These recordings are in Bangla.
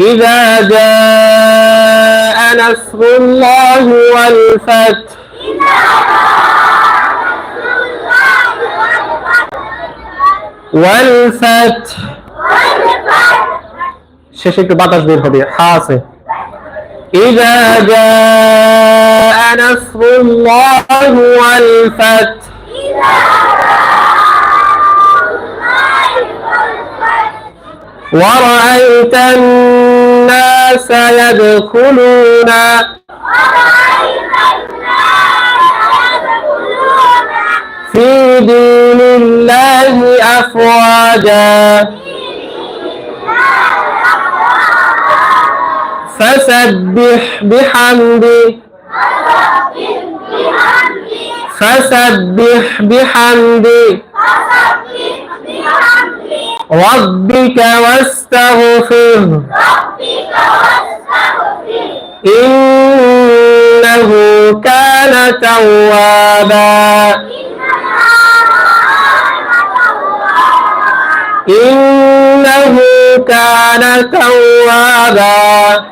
إذا جاء نصر الله والفتح والفتح শেষে একটু বাতাস বের হবে হা আছে إذا جاء نصر الله والفتح ورأيت الناس يدخلون. في دين الله أفواجا. فسبح بحمده فسبح بحمده ربك واستغفره إنه كان توابا. إنه كان توابا.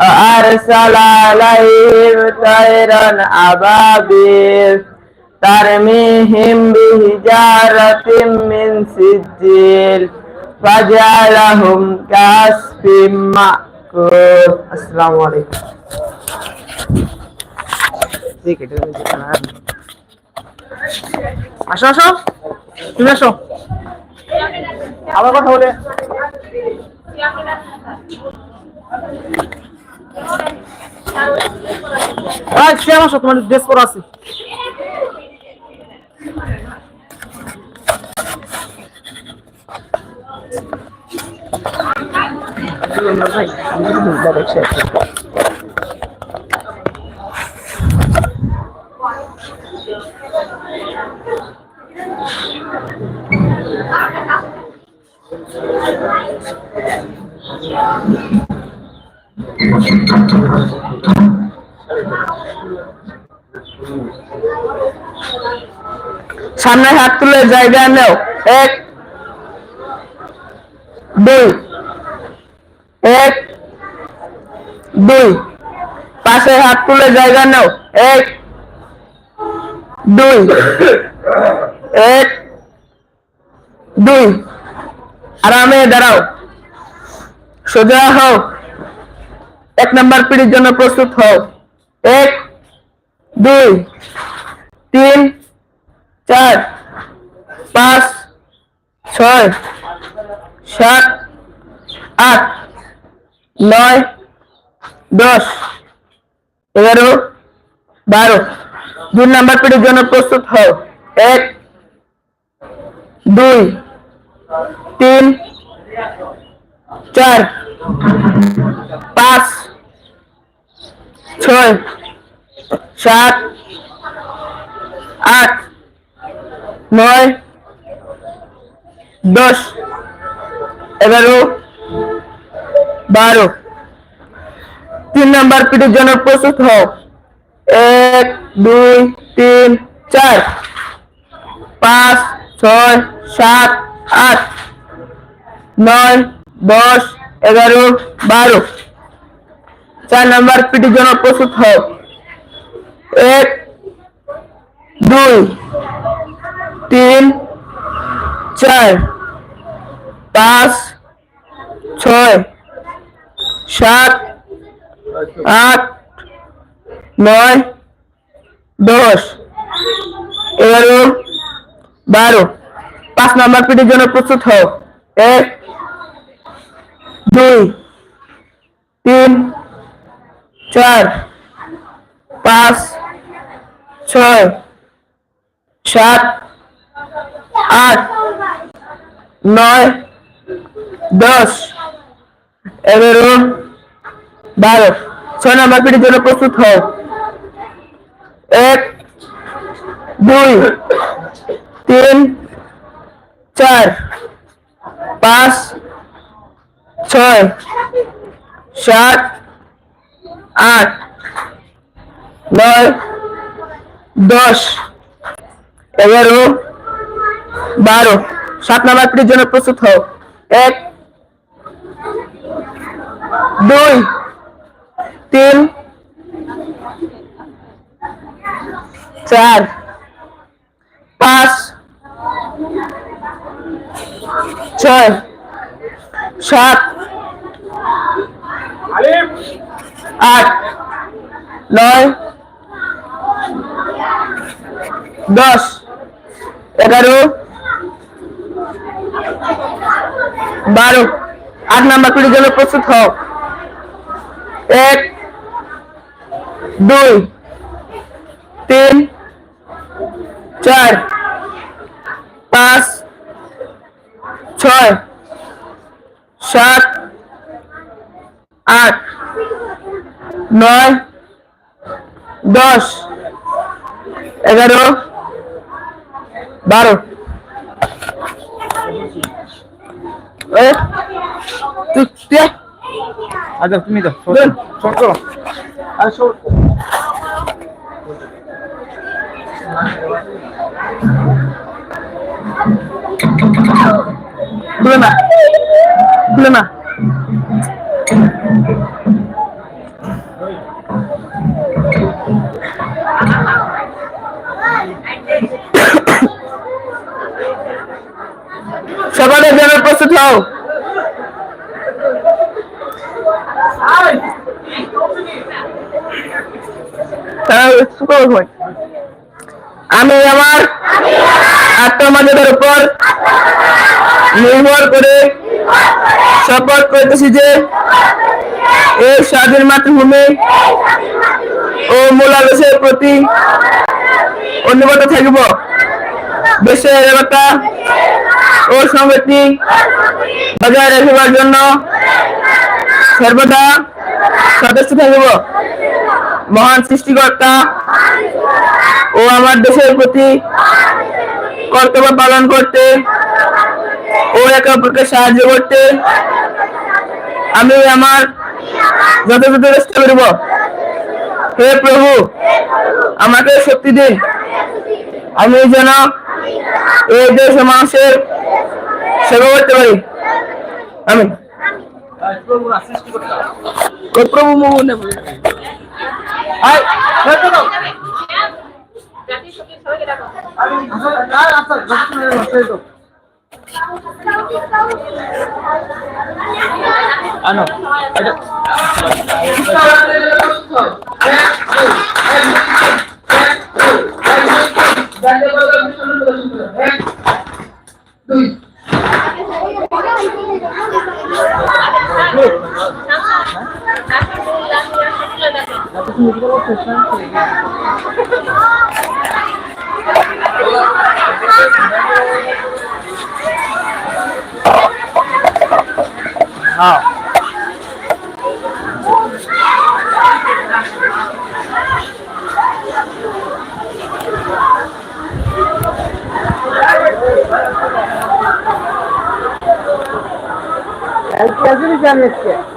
وأرسل عليهم طيرا أبابيل ترميهم بحجارة من سجيل فجعلهم كعصف مأكول السلام عليكم আসো আসো তুমি আসো আবার কথা বলে আচ্ছা আসো তোমার ড্রেস পরা আছে। সামনে হাত তুলে জায়গা নেও। এক, দুই এক, দুই। পাশে হাত তুলে জায়গা নেও। এক, দুই এক, দুই। আরামে দাঁড়াও। সোজা হও। এক নাম্বার পিড়ির জন্য প্রস্তুত হও। এক, দুই, তিন, চার, পাঁচ, ছয়, সাত, আট, নয়, দশ, এগারো, বারো। দুই নাম্বার পিঠের জন্য প্রস্তুত হও। এক, দুই, তিন চার, পাঁচ, ছয়, সাত, আট, নয়, দশ, এগারো, বারো। তিন নাম্বার পিঠের জন্য প্রস্তুত হও। এক, দুই, তিন, চার, পাঁচ, ছয়, সাত, আট, নয় দশ, এগারো, বারো। চার নাম্বার পিঠের জন্য প্রস্তুত হও এক, দুই, তিন, চার, পাঁচ, ছয়, সাত, আট, নয়, দশ, এগারো, বারো। পাঁচ নাম্বার পিঠের জন্য প্রস্তুত হও এক দুই, তিন, চার, পাঁচ, ছয়, সাত, আট, নয়, দশ, এগারো, বারো। ছয় নম্বর পিটির জন্য প্রস্তুত হও। এক, দুই, তিন, চার, পাঁচ ছয়, সাত, আট, নয়, দশ, এগারো, বারো। সাত নাম্বার পিটির জন্য প্রস্তুত হও। এক, দুই, তিন, চার, পাঁচ, ছয়, সাত আট, নয়, দশ, এগারো, বারো। আট নাম্বার পিড়ির জন্য প্রস্তুত হও। এক, দুই, তিন, চার, পাঁচ, ছয়, সাত আট নয় দশ এগারো বারো। আচ্ছা তুমি তো খুলে না। খুলে না। সকালের জন্য প্রস্তুত হও। আমি আমার আত্মমর্যাদার উপর নির্ভর করে শপথ করতেছি যে এই স্বাধীন মাতৃভূমি ও মূলাদেশের প্রতি অনুগত থাকিব। দেশের এলাকা ও সংগতি বজায় রাখিবার জন্য সর্বদা সদস্য থাকিব। মহান সৃষ্টিকর্তা ও আমার দেশের প্রতি কর্তব্য পালন করতে ও একে অপরকে সাহায্য করতে আমি আমার যথাযথ চেষ্টা করব হে প্রভু আমাকে শক্তি দিন আমি যেন এই দেশ মানুষের সেবা করতে পারি আমি প্রভু মোহন আচ্ছা যত তুমি বসে Al. Herkesi mi zannettin?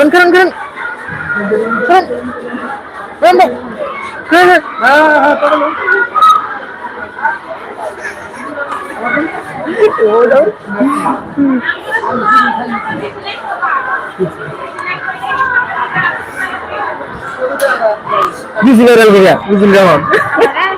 Khan Khan খান হ্যাঁ হ্যাঁ ভাইরাল করিয়া বিজিল রহমান